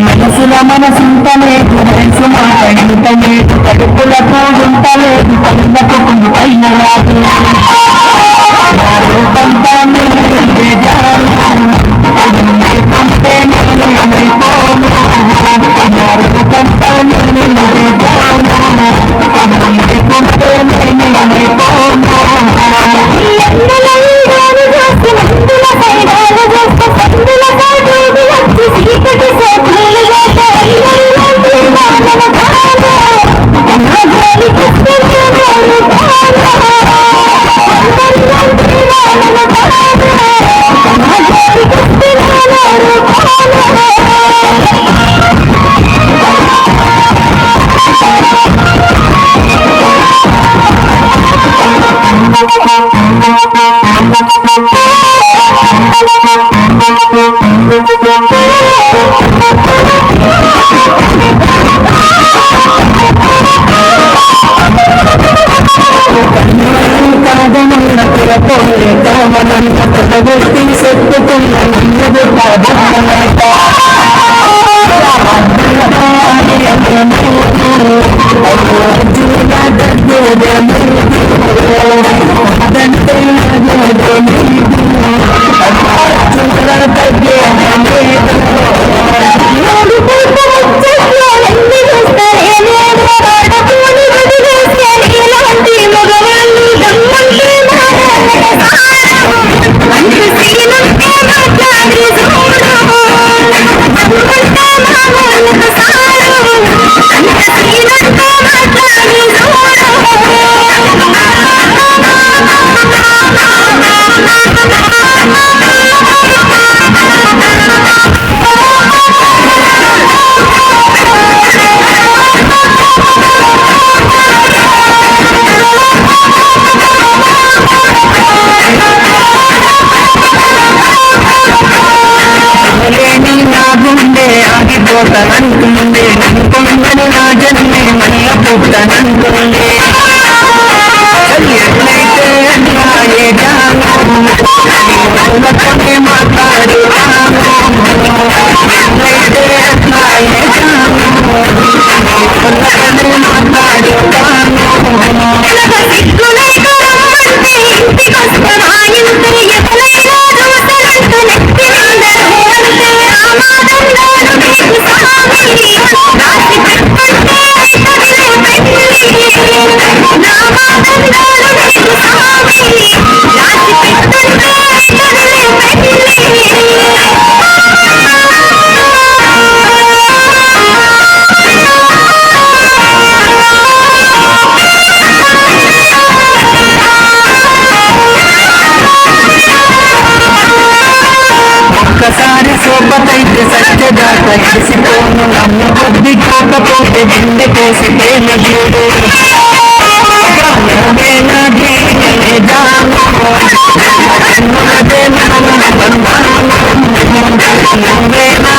మనసుల మనసుంటలేదు మనసు మాట్లాడుతలేదు ఇంటలేదు ఉంటలేదు తోడుంటలేదు కళ్ళకు కొంగు పైన రాదు కామనన్న పదవెత్తి చెప్పుకున్న నన్ను కాదన్నమాట లేని diamond సోపతైతే సత్యదాత ఎడిసిపోను నమ్మ బుద్ధి కాకపోతే గుండె కోసి ప్రేమ చూడు నువ్వే నా